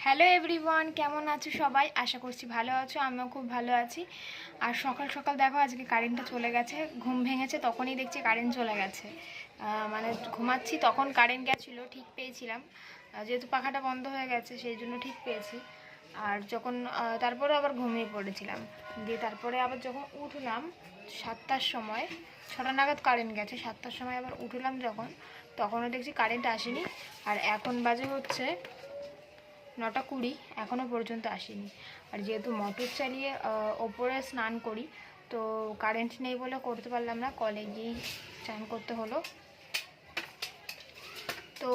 Hello everyone কেমন আছো সবাই? আশা করছি ভালো আছো, আমিও খুব ভালো আছি। আর সকাল সকাল দেখো, আজকে কারেন্টটা চলে গেছে, ঘুম ভেঙেছে, তখনই দেখছি কারেন্ট চলে গেছে। মানে ঘুমাচ্ছি, তখন কারেন্ট গেছিল, ঠিক পেয়েছিলাম। যেহেতু পাখাটা বন্ধ হয়ে গেছে, সেই জন্য ঠিক পেয়েছি। আর যখন তারপরে আবার ঘুমিয়ে পড়েছিলাম। দিয়ে তারপরে আবার যখন উঠলাম সাতটার সময়, ছটা নাগাদ কারেন্ট গেছে, সাতটার সময় আবার উঠলাম যখন, তখনও দেখছি কারেন্ট আসেনি। আর এখন বাজে হচ্ছে নটা কুড়ি এখনও পর্যন্ত আসেনি। আর যেহেতু মোটর চালিয়ে ওপরে স্নান করি, তো কারেন্ট নেই বলে করতে পারলাম না কলে গিয়েই চান করতে হলো। তো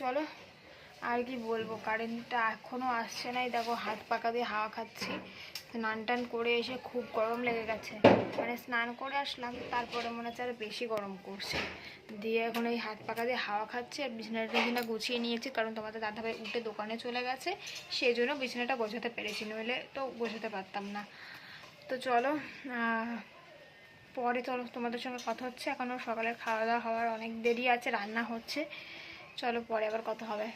চলো আর কি বলব কারেন্টটা এখনও আসছে নাই দেখো, হাত পাকা দিয়ে হাওয়া খাচ্ছি। স্নান টান করে এসে খুব গরম লেগে গেছে। মানে স্নান করে আসলাম, তারপরে মনে হচ্ছে আরও বেশি গরম করছে। দিয়ে এখন এই হাত পাকা দিয়ে হাওয়া খাচ্ছে আর বিছানাটা টিছানা গুছিয়ে নিয়েছি, কারণ তোমাদের দাদাভাই উঠে দোকানে চলে গেছে। সেই জন্য বিছানাটা গোছাতে পেরেছি, নইলে তো গোছাতে পারতাম না। তো চলো পরে চলো, তোমাদের সঙ্গে কথা হচ্ছে। এখনও সকালের খাওয়া দাওয়া হওয়ার অনেক দেরি আছে, রান্না হচ্ছে। চলো, পরে আবার কথা হবে।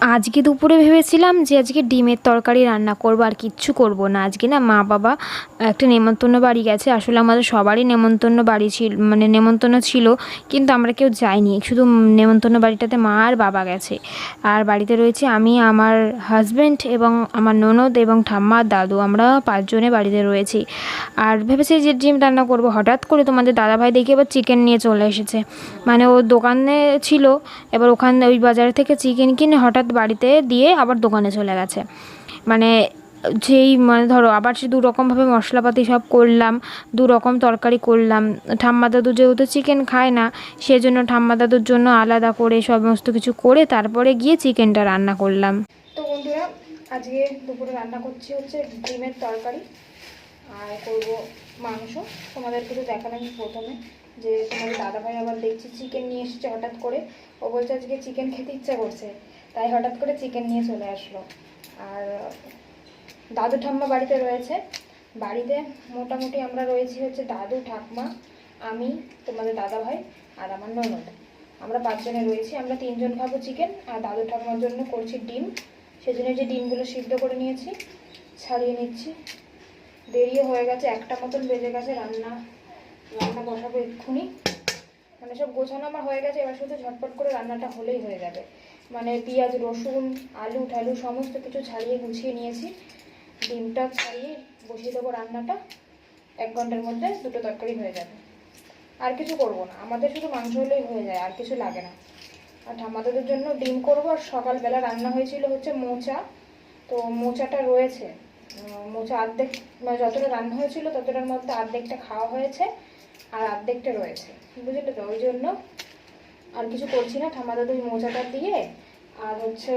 আজকে দুপুরে ভেবেছিলাম যে আজকে ডিমের তরকারি রান্না করব আর কিচ্ছু করব না। আজকে না মা বাবা একটা নেমন্তন্ন বাড়ি গেছে, আসলে আমাদের সবারই নেমন্তন্ন বাড়ি ছিল মানে নেমন্তন্ন ছিল, কিন্তু আমরা কেউ যাইনি। শুধু নেমন্তন্ন বাড়িটাতে মা আর বাবা গেছে। আর বাড়িতে রয়েছে আমি, আমার হাজব্যান্ড এবং আমার ননদ এবং ঠাম্মা, দাদু, আমরা পাঁচজনে বাড়িতে রয়েছি। আর ভেবেছি যে ডিম রান্না করব। হঠাৎ করে তোমাদের দাদাভাই দেখে এবার চিকেন নিয়ে চলে এসেছে। মানে ও দোকানে ছিল, এবার ওখানে ওই বাজার থেকে চিকেন কিনে হঠাৎ বাড়িতে দিয়ে আবার দোকানে চলে গেছে। মানে যেই মানে ধরো আবার সে দুরকমভাবে মশলাপাতি সব করলাম দু রকম তরকারি করলাম, ঠাম্মা দাদু যেহেতু চিকেন খায় না, সেজন্য ঠাম্মা দাদুর জন্য আলাদা করে সমস্ত কিছু করে তারপরে গিয়ে চিকেনটা রান্না করলাম। তো বন্ধুরা, আজকে দুপুরে রান্না করছি হচ্ছে ডিমের তরকারি, আর করব মাংস। তোমাদেরকে তো দেখালাম প্রথমে, যে তোমাদের দাদাভাই আবার দেখছি চিকেন নিয়ে এসেছে হঠাৎ করে। ও বলছে আজকে চিকেন খেতে ইচ্ছা করছে। তাই হঠাৎ করে চিকেন নিয়ে চলে আসলো। আর, দাদু ঠাম্মা বাড়িতে রয়েছে। বাড়িতে মোটামুটি আমরা রয়েছি হচ্ছে দাদু, ঠাকমা, আমি, তোমাদের দাদা ভাই আর আমার ননদ। আমরা পাঁচজনে রয়েছি, আমরা তিনজন খাব চিকেন আর দাদু ঠাকুমার জন্য করছি ডিম। সেজন্য যে ডিমগুলো সিদ্ধ করে নিয়েছি, ছাড়িয়ে নিচ্ছি। দেরিও হয়ে গেছে, একটা মতন বেজে গেছে, রান্না রান্না বসাবো এক্ষুনি। মানে সব গোছানো আমার হয়ে গেছে, এবার শুধু ঝটপট করে রান্নাটা হলেই হয়ে যাবে। মানে পেঁয়াজ, রসুন, আলু ঠালু সমস্ত কিছু ছাড়িয়ে গুছিয়ে নিয়েছি। ডিমটা ছাড়িয়ে বসিয়ে দেবো রান্নাটা। এক ঘণ্টার মধ্যে দুটো তরকারি হয়ে যাবে। আর কিছু করব না। আমাদের শুধু মাংস হলেই হয়ে যায়, আর কিছু লাগে না। আর ঠাম্মাদের জন্য ডিম করব। আর সকালবেলা রান্না হয়েছিল হচ্ছে মোচা। তো মোচাটা রয়েছে। মোচা অর্ধেক মানে যতটা রান্না হয়েছিল ততটার মধ্যে অর্ধেকটা খাওয়া হয়েছে। আর অর্ধেকটা রয়েছে। বুঝলে তো? ওই জন্য আর কিছু করছি না, ঠাম্মা দাদু ওই মোচাটা দিয়ে আর হচ্ছে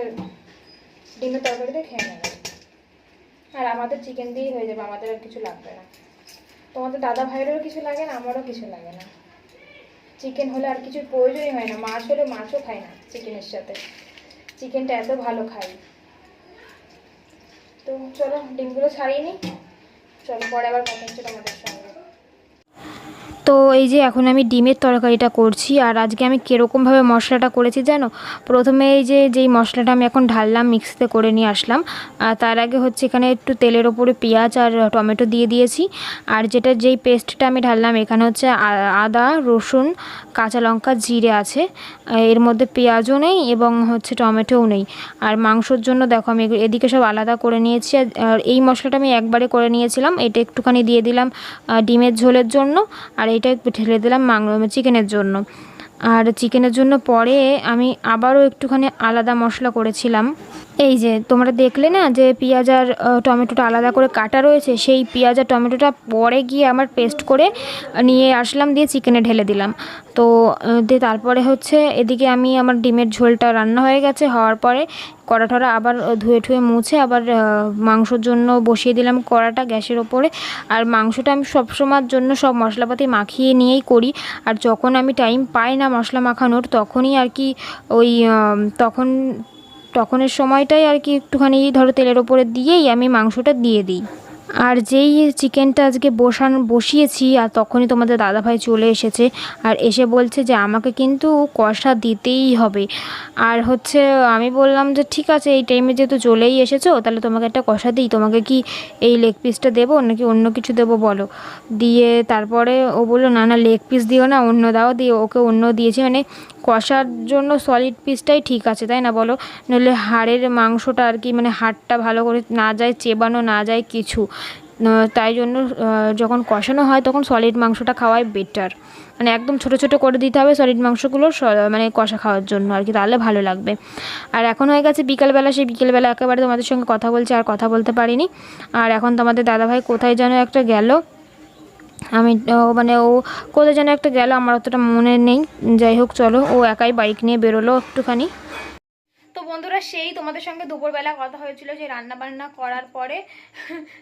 ডিমের তরকারিতে খেয়ে নেবে। আর আমাদের চিকেন দিয়েই হয়ে যাবে, আমাদের আর কিছু লাগবে না। তোমাদের দাদা ভাইয়েরও কিছু লাগে না, আমারও কিছু লাগে না। চিকেন হলে আর কিছু প্রয়োজনই হয় না, মাছ হলে মাছও খাই না চিকেনের সাথে। চিকেনটা এত ভালো খাই। তো চলো, ডিমগুলো ছাড়িয়ে নিই। চলো, পরে আবার কথা হচ্ছে তোমাদের সঙ্গে। তো এই যে এখন আমি ডিমের তরকারিটা করছি, আর আজকে আমি কীরকমভাবে মশলাটা করেছি জানো? প্রথমে এই যে, যেই মশলাটা আমি এখন ঢাললাম, মিক্সিতে করে নিয়ে আসলাম আর তার আগে হচ্ছে এখানে একটু তেলের ওপরে পেঁয়াজ আর টমেটো দিয়ে দিয়েছি, আর যেটা যেই পেস্টটা আমি ঢাললাম, এখানে হচ্ছে আদা, রসুন, কাঁচা লঙ্কা, জিরে আছে এর মধ্যে পেঁয়াজও নেই এবং হচ্ছে টমেটোও নেই, আর মাংসর জন্য দেখো আমি এদিকে সব আলাদা করে নিয়েছি, আর এই মশলাটা আমি একবারে করে নিয়েছিলাম, এটা একটুখানি দিয়ে দিলাম ডিমের ঝোলের জন্য, আর এটা একটু ঢেলে দিলাম মাংরমে চিকেনের জন্য। আর চিকেনের জন্য পরে আমি আবারও একটুখানি আলাদা মশলা করেছিলাম। এই যে, তোমরা দেখলে না যে পেঁয়াজ আর টমেটোটা আলাদা করে কাটা রয়েছে, সেই পেঁয়াজ আর টমেটোটা পরে গিয়ে আমার পেস্ট করে নিয়ে আসলাম, দিয়ে চিকেনে ঢেলে দিলাম। তো দিয়ে তারপরে হচ্ছে এদিকে আমি আমার ডিমের ঝোলটা রান্না হয়ে গেছে, হওয়ার পরে কড়া টড়া আবার ধুয়ে ঠুয়ে মুছে আবার মাংসর জন্য বসিয়ে দিলাম কড়াটা গ্যাসের ওপরে। আর মাংসটা আমি সবসময়ের জন্য সব মশলাপাতি মাখিয়ে নিয়েই করি। আর যখন আমি টাইম পাই না মশলা মাখানোর, তখনই আর কি ওই তখন তখনের সময়টাই আর কি একটুখানি ধরো তেলের ওপরে দিয়েই আমি মাংসটা দিয়ে দিই। আর যেই চিকেনটা আজকে বসান, বসিয়েছি, আর তখনই তোমাদের দাদাভাই চলে এসেছে, আর এসে বলছে যে আমাকে কিন্তু কষা দিতেই হবে। আর হচ্ছে আমি বললাম যে ঠিক আছে, এই টাইমে যেহেতু চলেই এসেছ, তাহলে তোমাকে একটা কষা দিই। তোমাকে কি এই লেগ পিসটা দেবো, নাকি অন্য কিছু দেবো বলো? দিয়ে তারপরে ও বলল, না না লেগ পিস দিও না, অন্য দাও। দিয়ে ওকে অন্য দিয়েছি। মানে কষার জন্য সলিড পিসটাই ঠিক আছে, তাই না বলো? নইলে হাড়ের মাংসটা আর কি মানে হাড়টা ভালো করে না যায়, চেবানো না যায় কিছু। তাই জন্য যখন কষানো হয় তখন সলিড মাংসটা খাওয়াই বেটার মানে একদম ছোট ছোট করে দিতে হবে সলিড মাংসগুলো মানে কষা খাওয়ার জন্য আর কি, তাহলে ভালো লাগবে। আর এখন হয়ে গেছে বিকেলবেলা, সেই বিকেলবেলা একেবারে তোমাদের সঙ্গে কথা বলছে, আর কথা বলতে পারিনি। আর এখন তোমাদের দাদাভাই কোথায় যেন একটা গেল। আমি মানে ও কোথায় যেন একটা গেল, আমার অতটা মনে নেই। যাই হোক, চলো, ও একাই বাইক নিয়ে বেরোলো একটুখানি। তো বন্ধুরা সেই তোমাদের সঙ্গে দুপুরবেলা কথা হয়েছিল যে রান্না বান্না করার পরে,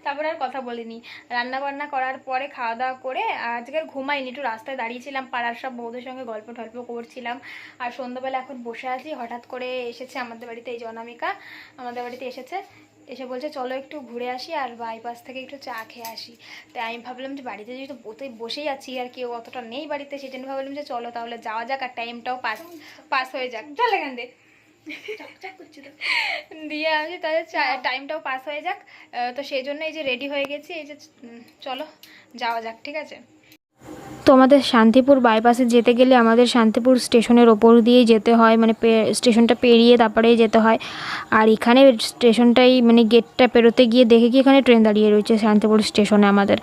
তারপরে আর কথা বলিনি। রান্না বান্না করার পরে খাওয়া দাওয়া করে আজকে ঘুমাইনি, একটু রাস্তায় দাঁড়িয়েছিলাম, পাড়ার সব বৌদের সঙ্গে গল্প টল্প করছিলাম। আর সন্ধ্যাবেলা এখন বসে আছি, হঠাৎ করে এসেছে আমাদের বাড়িতে এই জনামিকা। আমাদের বাড়িতে এসেছে, এসে বলছে, চলো একটু ঘুরে আসি আর বাইপাস থেকে একটু চা খেয়ে আসি। তাই আমি ভাবলাম যে বাড়িতে যেহেতু বসে, বসেই আছি আর কেউ অতটা নেই বাড়িতে জন্য ভাবলাম যে চলো তাহলে যাওয়া যাক আর টাইমটাও পাস পাস হয়ে যাক। চল এখান দিয়ে আমি তাহলে টাইমটাও পাস হয়ে যাক। তো সেই জন্য এই যে রেডি হয়ে গেছি, এই যে চলো, যাওয়া যাক, ঠিক আছে? তোমাদের শান্তিপুর বাইপাসে যেতে গেলে আমাদের শান্তিপুর স্টেশনের ওপর দিয়েই যেতে হয় মানে স্টেশনটা পেরিয়ে তারপরেই যেতে হয়। আর এখানে স্টেশনটাই মানে গেটটা পেরোতে গিয়ে দেখে কি এখানে ট্রেন দাঁড়িয়ে রয়েছে শান্তিপুর স্টেশনে আমাদের।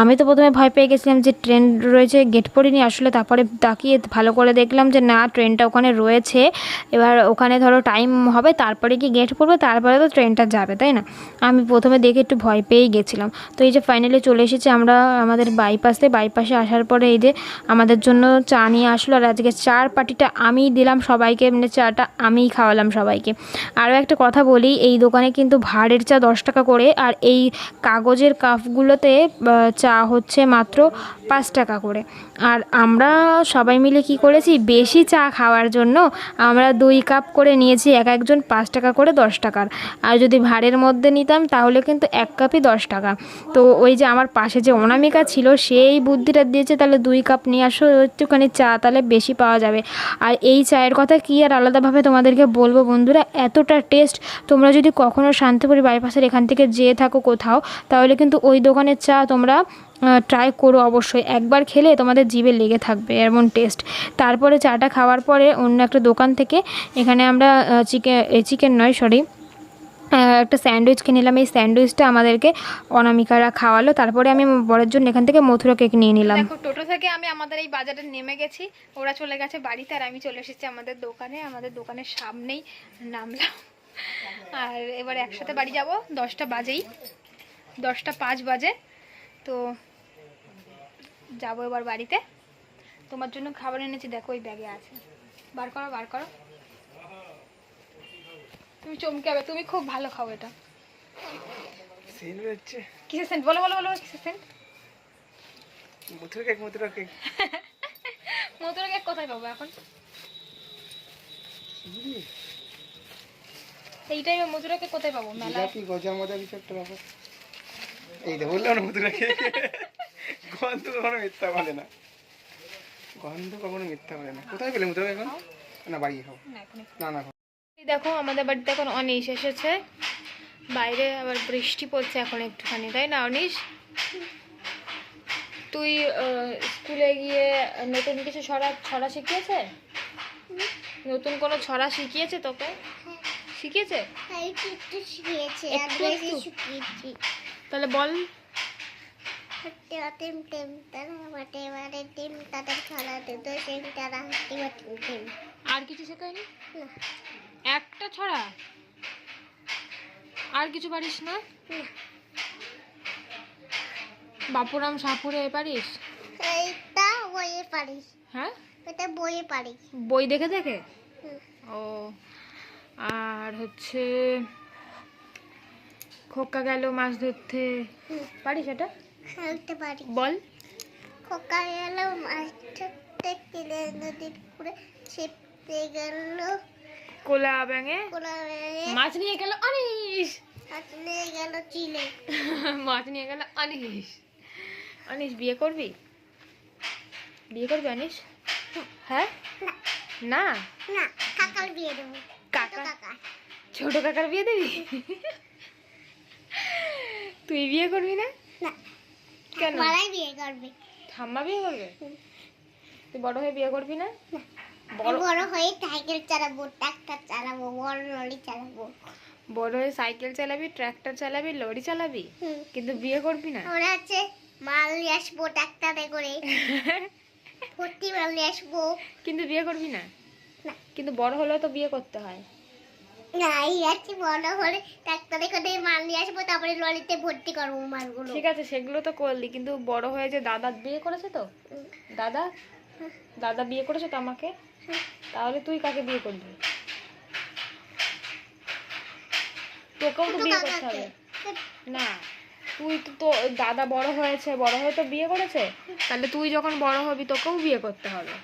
আমি তো প্রথমে ভয় পেয়ে গেছিলাম যে ট্রেন রয়েছে গেট পড়িনি, আসলে তারপরে তাকিয়ে ভালো করে দেখলাম যে না ট্রেনটা ওখানে রয়েছে। এবার ওখানে ধরো টাইম হবে, তারপরে কি গেট পড়বে, তারপরে তো ট্রেনটা যাবে, তাই না? আমি প্রথমে দেখে একটু ভয় পেয়েই গেছিলাম। তো এই যে ফাইনালি চলে এসেছে আমরা আমাদের বাইপাসে বাইপাসে আসার পরে এই যে আমাদের জন্য চা নিয়ে আসলো আর আজকে চার পাটিটা আমিই দিলাম সবাইকে মানে চাটা আমিই খাওয়ালাম সবাইকে। আরও একটা কথা বলি, এই দোকানে কিন্তু ভাড়ের চা দশ টাকা করে আর এই কাগজের কাপগুলোতে চা হচ্ছে মাত্র পাঁচ টাকা করে। আর আমরা সবাই মিলে কি করেছি, বেশি চা খাওয়ার জন্য আমরা দুই কাপ করে নিয়েছি, এক একজন পাঁচ টাকা করে দশ টাকার। আর যদি ভাড়ের মধ্যে নিতাম তাহলে কিন্তু এক কাপই দশ টাকা। তো ওই যে আমার পাশে যে অনামিকা ছিল, সেই বুদ্ধিটা দিয়েছে তাহলে দুই কাপ নিয়ে আসো, একটুখানি চা তাহলে বেশি পাওয়া যাবে। আর এই চায়ের কথা কি আর আলাদাভাবে তোমাদেরকে বলব বন্ধুরা? এতটা টেস্ট তোমরা যদি কখনো শান্তিপুরি বাইপাসের এখান থেকে যেয়ে থাকো কোথাও, তাহলে কিন্তু ওই দোকানের চা তোমরা ট্রাই করো অবশ্যই। একবার খেলে তোমাদের জিভে লেগে থাকবে এমন টেস্ট তারপরে চাটা খাওয়ার পরে অন্য একটা দোকান থেকে, এখানে আমরা চিকেন চিকেন নয় সরি একটা স্যান্ডউইচ কিনে নিলাম। এই স্যান্ডউইচটা আমাদেরকে অনামিকারা খাওয়ালো। তারপরে আমি বরের জন্য এখান থেকে মথুরা কেক নিয়ে নিলাম। দেখো, টোটো থেকে আমি আমাদের এই বাজারে নেমে গেছি। ওরা চলে গেছে বাড়িতে আর আমি চলে এসেছি আমাদের দোকানে। আমাদের দোকানের সামনেই নামলাম। আর এবার একসাথে বাড়ি যাব। দশটা বাজেই। দশটা পাঁচ বাজে। তো যাব এবার বাড়িতে। তোমার জন্য খাবার এনেছি। দেখো, ওই ব্যাগে আছে। বার করো বার করো। তুমি চমকে যাবে তুমি খুব ভালো খাও এটা। সেল হচ্ছে। কিসের সেন্ট? বলো বলো বলো কিসের scent? Mathura cake Mathura cake. মধুর কেক কোথায় পাবো এখন? এই টাইমে মধুরা কেক কোথায় পাবো? মেলায়। জিলাপি গজা মজা কিছু একটা ব্যাপার এই তো বললাম না মথুরা কেক। গন্ধ কখনো মিথ্যা বলে না। গন্ধ কখনো মিথ্যা বলে না। কোথায় পেলে মথুরা এখন? না বাড়ি খাও। না, না দেখো আমাদের বাড়িতে এখন অনিশ এসেছে বাইরে আবার বৃষ্টি পড়ছে এখন একটুখানি তাই না অনিশ তুই স্কুলে গিয়ে নতুন কিছু ছড়া ছড়া শিখিয়েছে নতুন কোনো ছড়া শিখিয়েছে তোকে শিখিয়েছে তাহলে বল আর কিছু শেখায়নি না একটা ছড়া? আর কিছু পারিস না? বাপুরাম সাপুরে পারিস? এইটা বইয়ে পারিস। হ্যাঁ? এটা বইয়ে পারি বই দেখে দেখে? ও আর হচ্ছে খোকা গেল মাছ ধরতে। পারিস এটা? খেলতে পারি বল। খোকা গেল মাছ ধরতে কিনে নদীর পুরে ছিপতে গেল। কোলা ব্যাঙে মাছ নিয়ে গেল চিলে। মাছ নিয়ে গেল অনিশ। অনিশ বিয়ে করবি? বিয়ে করবি অনিশ? হ্যাঁ? না। কাকার বিয়ে দেবো। কাকা? ছোট কাকার বিয়ে দিবি? তুই বিয়ে করবি না? কেন? বিয়ে করবে। ঠাম্মা বিয়ে করবে? তুই বড় হয়ে বিয়ে করবি না? না। বড় হয়ে সাইকেল চালাবো ট্রাক্টর চালাবো বড় লরি চালাবো। বড় হয়ে সাইকেল চালাবি ট্রাক্টর চালাবি লরি চালাবি? কিন্তু বিয়ে করবি না? মাল নিয়ে আসব ট্রাক্টরে করে। ভর্তি মাল নিয়ে আসব। কিন্তু বিয়ে করবি না। কিন্তু বড় হলেও তো বিয়ে করতে হয়। না এই আছি বড় হলে ট্রাক্টরে করে মাল নিয়ে আসব তারপরে লরিতে ভর্তি করব মালগুলো। ঠিক আছে সেগুলো তো করলি কিন্তু বড় হয়ে যে দাদা বিয়ে করেছে তো? দাদা? দাদা বিয়ে করেছে তো আমাকে তাহলে তুই কাকে বিয়ে করবি? তোকেও তো বিয়ে করতে হবে। না তুই তো তো দাদা বড় হয়েছে বড় হয়ে তো বিয়ে করেছে? তাহলে তুই যখন বড় হবি তোকেও বিয়ে করতে হবে।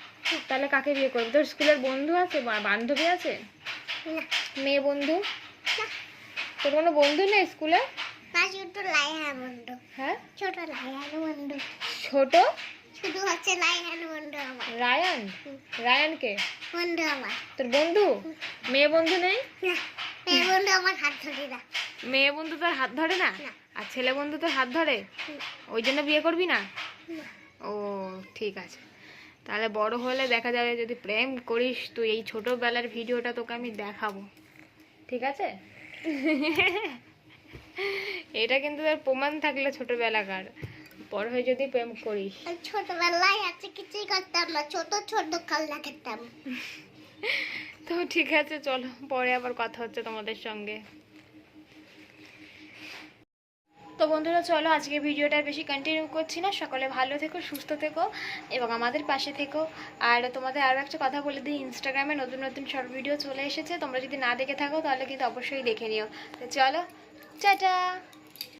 তাহলে কাকে বিয়ে করবি? তোর স্কুলের বন্ধু আছে বান্ধবী আছে? মেয়ে বন্ধু? তোর কোনো বন্ধু নেই স্কুলে? ছোট লাইহান বন্ধু। হ্যাঁ? ছোট লাইহান বন্ধু। ছোট? শুধু হচ্ছে লাইহান বন্ধু আমার। রায়ান? হুম। রায়ানকে বন্ধু আমার। তোর বন্ধু? মেয়ে বন্ধু নেই? না মেয়ে বন্ধু আমার হাত ধরে না। মেয়ে বন্ধু তোর হাত ধরে না। আর ছেলে বন্ধু তোর হাত ধরে? ওই জন্য বিয়ে করবি না। ও ঠিক আছে। তাহলে বড় হলে দেখা যাবে যদি প্রেম করিস তুই এই ছোটবেলার ভিডিওটা তোকে আমি দেখাবো। ঠিক আছে? এটা কিন্তু তোর প্রমাণ থাকলে ছোটবেলাকার। বড় হয়ে যদি প্রেম করিস। ছোটবেলায় আছে কিছুই করতাম না ছোট ছোট খেলনা খেলতাম তো ঠিক আছে চলো পরে আবার কথা হচ্ছে তোমাদের সঙ্গে। তো বন্ধুরা চলো আজকে ভিডিওটা বেশি কন্টিনিউ করছি না। সকলে ভালো থেকো সুস্থ থেকো এবং আমাদের পাশে থেকো। আর তোমাদের আরও একটা কথা বলে দিই ইনস্টাগ্রামে নতুন নতুন শর্ট ভিডিও চলে এসেছে। তোমরা যদি না দেখে থাকো তাহলে কিন্তু অবশ্যই দেখে নিও। তো চলো টাটা!